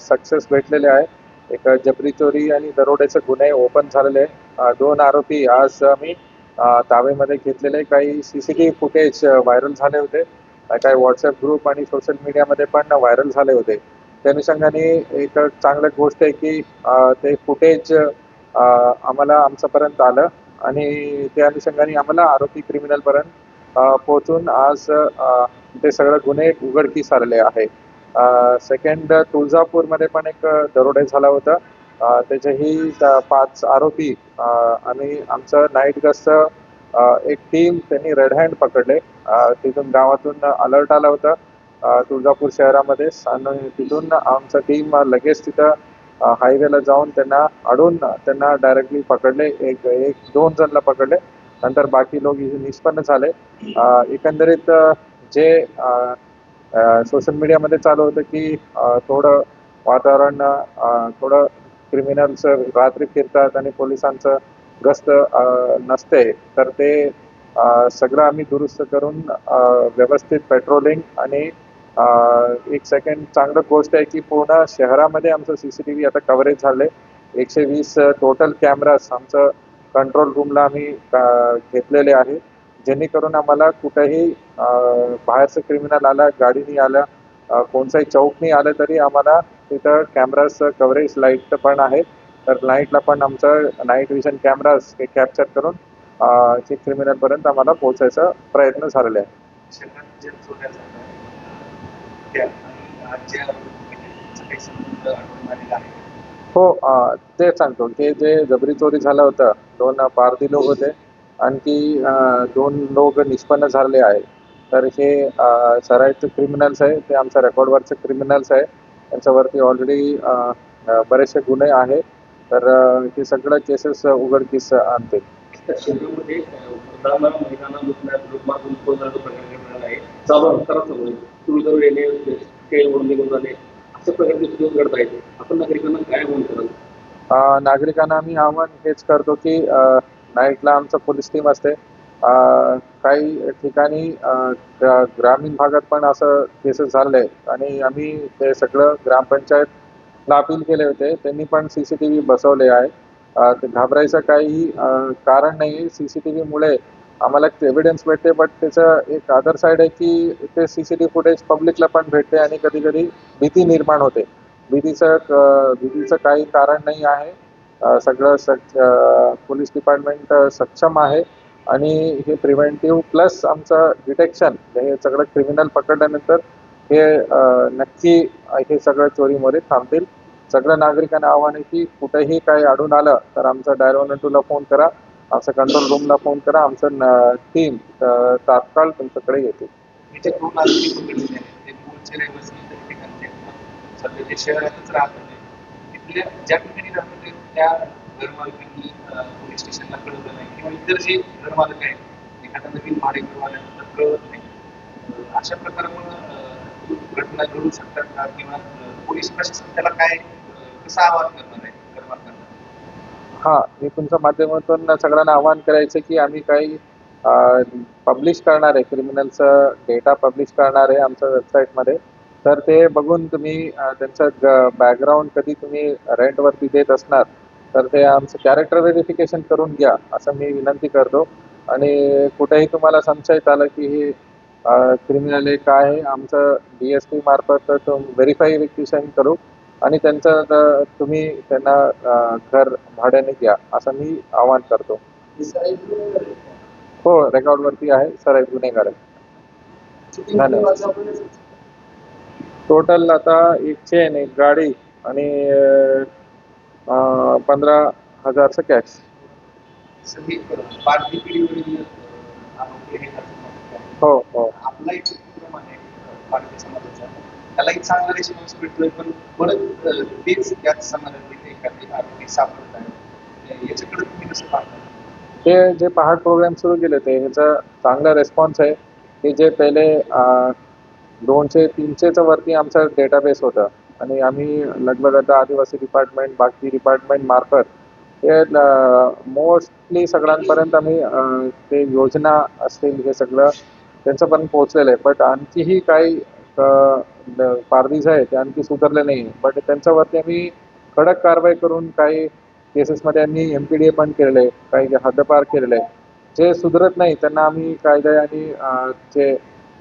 Success भेटलेले आहे. एक जबरी चोरी आणि दरोड्याचे गुन्हे ओपन झालेले दोन आरोपी आज आम्ही अ, ताब्यामध्ये घेतलेले. काही सीसीटीव्ही फुटेज व्हायरल झाले होते. काही व्हॉट्सअप ग्रुप आणि सोशल मीडियामध्ये पण व्हायरल झाले होते. त्या अनुषंगाने एक चांगली गोष्ट आहे की ते फुटेज आम्हाला आमच्यापर्यंत आलं आणि त्या अनुषंगाने आम्हाला आरोपी क्रिमिनल पर्यंत पोहोचून आज ते सगळं गुन्हे उघडकीस आलेले आहे सेकंड तुळजापूरमध्ये पण एक दरोडे झाला होता. अ, त्याचेही पाच आरोपी आणि आमचं नाईट गस्त एक टीम त्यांनी रेड हँड पकडले. तिथून गावातून अलर्ट आला होता तुळजापूर शहरामध्ये. आणि तिथून आमचं टीम लगेच तिथं हायवेला जाऊन त्यांना अडून त्यांना डायरेक्टली पकडले. एक एक दोन जणला पकडले. नंतर बाकी लोक इथे निष्पन्न झाले. एकंदरीत जे सोशल मीडियामध्ये चालू होतं की थोडं वातावरण थोडं क्रिमिनल्स रात्री फिरतात आणि पोलिसांचं गस्त नसते. तर ते सगळं आम्ही दुरुस्त करून व्यवस्थित पेट्रोलिंग आणि एक सेकंड चांगलं गोष्ट आहे की पूर्ण शहरामध्ये आमचं सी सी टी व्ही आता कव्हरेज झाले एकशे वीस टोटल कॅमेराज आमचं कंट्रोल रूमला आम्ही घेतलेले आहे जेणेकरून आम्हाला कुठेही बाहेरचं क्रिमिनल आला गाडीने आला अ, कोणताही चौकनी आलं तरी आम्हाला तिथं कॅमेराज कव्हरेज लाइट पण आहे तर लाईटला पण आमचं नाईट विजन कॅमेराज हे कॅप्चर करून ते क्रिमिनलपर्यंत क्रिमिनल पर्यंत आम्हाला पोहोचायचा प्रयत्न झालेला आहे. हो ते सांगतो की जे जबरी चोरी झालं होतं दोन पारधी लोक होते आणखी दोन लोक निष्पन्न झालेले आहे तर हे सराईचे क्रिमिनल्स आहे. ते आमच्या रेकॉर्डवरचे क्रिमिनल्स आहे त्यांच्यावरती ऑलरेडी बरेचसे गुन्हे आहे तर हे सगळं केसेस उघडकीस आहेत आपण नागरिकांना आम्ही आव्हान हेच करतो की नाईटला आमचं पोलीस टीम असते. काही ठिकाणी ग्रामीण भागात पण असं केसेस झाले. आणि आम्ही ते सगळं ग्रामपंचायतला अपील केले होते. त्यांनी पण सी सी टी व्ही बसवले आहे. ते घाबरायचं काही कारण नाही सी सी टी व्हीमुळे आम्हाला एव्हिडन्स भेटते. बट त्याचं एक अदर साईड आहे की ते सी सी टी फुटेज पब्लिकला पण भेटते आणि कधी कधी भीती निर्माण होते. भीतीचं भीतीचं काही कारण नाही आहे. सगळं सक पोलीस डिपार्टमेंट सक्षम आहे. आणि हे प्रिव्हेंटिव्ह प्लस आमचं डिटेक्शन हे सगळं क्रिमिनल पकडल्यानंतर हे नक्की हे सगळं चोरीमध्ये थांबतील. सगळं नागरिकांना आव्हान आहे की कुठेही काही आढळून आलं तर आमचा डायल वन टूला फोन करा. आमचं कंट्रोल रूमला फोन करा. आमचं टीम तात्काळ तुमच्याकडे येते. शहरातच राहतात. होते ज्या ठिकाणी राहत होते त्या घरमालकांनी पोलीस स्टेशनला कळवलं नाही किंवा इतर जे घरमालक आहेत एखादा नवीन भाडेकरू आल्यानंतर कळवत नाही. अशा प्रकारामुळे घटना घडू शकतात का? किंवा पोलीस प्रशासन त्याला काय कसा कसं आवाहन करणार आहे घरमालकांना? हा मी तुमच्या माध्यमातून सगळ्यांना आवाहन करायचं की आम्ही काही पब्लिश करणार आहे क्रिमिनलचा डेटा पब्लिश करणार आहे आमच्या वेबसाईटमध्ये. तर ते बघून तुम्ही त्यांचं बॅकग्राऊंड कधी तुम्ही रेंटवरती देत असणार तर ते आमचं कॅरेक्टर व्हेरिफिकेशन करून घ्या असं मी विनंती करतो. आणि कुठेही तुम्हाला संशयित आलं की हे क्रिमिनल आहे काय आहे आमचं डी एस पी मार्फत व्हेरिफायफिकेशन करू. आणि त्यांचं तुम्ही त्यांना घर भाड्याने घ्या असं मी आवाहन करतो. हो रेकॉर्डवरती आहे सर गुन्हेगार आहे धन्यवाद. टोटल आता एक चेन एक गाडी आणि पंधरा हजारचं कॅश. म्हणतात आहे. हो हो आपला एक उपक्रम आहे चांगला रिस्पॉन्स भेटतोय पण परत अं, तेच त्याच समाजातील एखादी आरोपी सापडत आहे अं, याच्याकडे तुम्ही कसं पाहता? ते जे पहाट प्रोग्राम सुरू केले ते ह्याचा चांगला रिस्पॉन्स आहे. की जे पहिले दोनशे तीनशेच्या वरती आमचं डेटाबेस होता. आणि आम्ही लगभग आता आदिवासी डिपार्टमेंट बाकी डिपार्टमेंट मार्फत ते मोस्टली सगळ्यांपर्यंत आम्ही ते योजना असतील हे सगळं त्यांच्यापर्यंत पोहोचलेलं आहे. बट आणखीही काही पारदीज आहे ते आणखी सुधारले नाही बट त्यांच्यावरती आम्ही कडक कारवाई करून काही केसेसमध्ये आम्ही एम पी डी ए पण केलेले काही हद्दपार केलेले जे सुधरत नाही त्यांना आम्ही कायदे आणि जे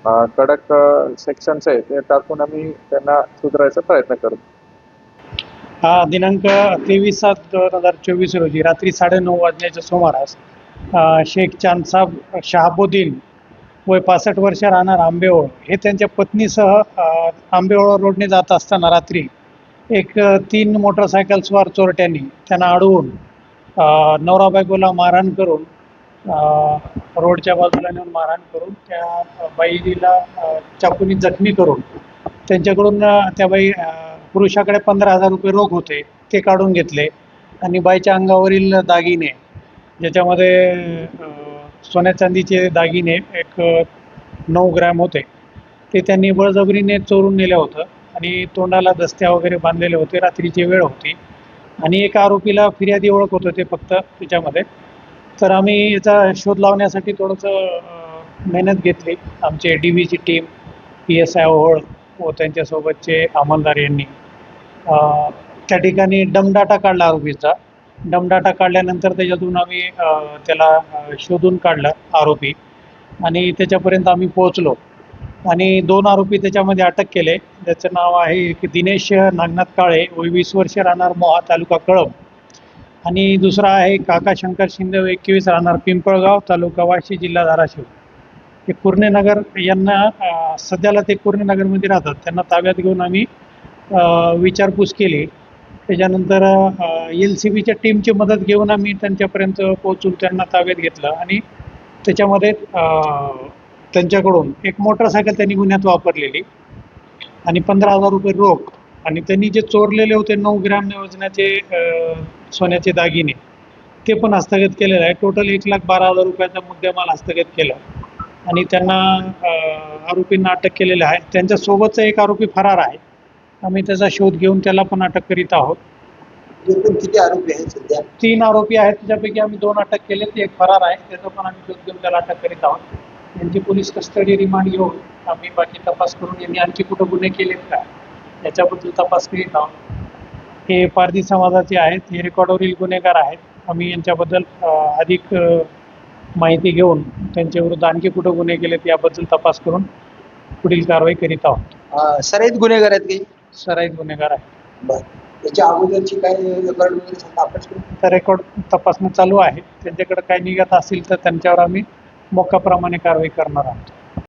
कडक सेक्शन्स आहे ते टाकून आम्ही त्यांना सुधारायचा प्रयत्न करू हा दिनांक तेवीस सात दोन हजार चोवीस रोजी रात्री साडेनऊ वाजण्याच्या सुमारास शेख चांदसाब शहाबुद्दीन वय पासष्ट वर्ष राहणार आंबेओळ हे त्यांच्या पत्नीसह आंबेओळ रोडने जात असताना रात्री एक तीन मोटरसायकल स्वार चोरट्यांनी त्यांना अडवून अ, नवरा बायकोला मारहाण करून रोडच्या बाजूला नेऊन मारहाण करून त्या बाईला चाकूने चाकूनी जखमी करून त्यांच्याकडून त्या बाई पुरुषाकडे पंधरा हजार रुपये रोख होते ते काढून घेतले. आणि बाईच्या अंगावरील दागिने ज्याच्यामध्ये सोन्या चांदीचे दागिने एक नऊ ग्रॅम होते ते त्यांनी बळजबरीने चोरून नेलं होतं. आणि तोंडाला दस्त्या वगैरे बांधलेले होते रात्रीची वेळ होती. आणि एका आरोपीला फिर्यादी ओळख होतं ते फक्त त्याच्यामध्ये तर आम्ही याचा शोध लावण्यासाठी थोडंसं मेहनत घेतली. आमचे डी बीची team P S I Ohol व त्यांच्यासोबतचे अंमलदार यांनी त्या ठिकाणी डमडाटा काढला आरोपीचा. डमडाटा काढल्यानंतर त्याच्यातून आम्ही त्याला शोधून काढलं आरोपी. आणि त्याच्यापर्यंत आम्ही पोहोचलो. आणि दोन आरोपी त्याच्यामध्ये अटक केले. त्याचं नाव आहे की दिनेश नागनाथ काळे व वीस वर्ष राहणार मोहा तालुका कळंब. आणि दुसरा आहे काका शंकर शिंदे एकवीस राहणार पिंपळगाव तालुका वाशी जिल्हा धाराशिव. हे कुर्णेनगर यांना सध्याला ते कुर्णेनगरमध्ये राहतात. त्यांना ताब्यात घेऊन आम्ही विचारपूस केली. त्याच्यानंतर एल सी बीच्या टीमची मदत घेऊन आम्ही त्यांच्यापर्यंत पोहोचून त्यांना ताब्यात घेतलं आणि त्याच्यामध्ये त्यांच्याकडून एक मोटरसायकल त्यांनी गुन्ह्यात वापरलेली आणि पंधरा हजार रुपये रोख आणि त्यांनी जे चोरलेले होते नऊ ग्रॅम वजनाचे सोन्याचे दागिने ते पण हस्तगत केलेलं आहे. टोटल एक लाख बारा हजार रुपयाचा मुद्देमाल हस्तगत केला. आणि त्यांना आरोपींना अटक केलेलं आहे. त्यांच्यासोबतचा एक आरोपी फरार आहे. आम्ही त्याचा शोध घेऊन त्याला पण अटक करीत आहोत. किती आरोपी आहेत सध्या? तीन आरोपी आहेत. त्याच्यापैकी आम्ही दोन अटक केले ते एक फरार आहे. त्याचा पण आम्ही शोध घेऊन त्याला अटक करीत आहोत. यांची पोलीस कस्टडी रिमांड घेऊन आम्ही बाकी तपास करून यांनी आणखी कुठं गुन्हे केलेत का? याच्याबद्दल तपास करीत आहोत हे पारधी समाजाचे आहेत हे रेकॉर्डवरील गुन्हेगार आहेत. आम्ही यांच्याबद्दल अधिक माहिती घेऊन त्यांच्याविरुद्ध आणखी कुठं गुन्हे केलेत याबद्दल तपास करून पुढील कारवाई करीत आहोत. सराईत गुन्हेगार आहेत काही? सराईत गुन्हेगार आहे त्याच्या अगोदरची काय रेकॉर्ड रेकॉर्ड तपासणी चालू आहे. त्यांच्याकडे काही निघत असेल तर त्यांच्यावर आम्ही मोक्याप्रमाणे कारवाई करणार आहोत.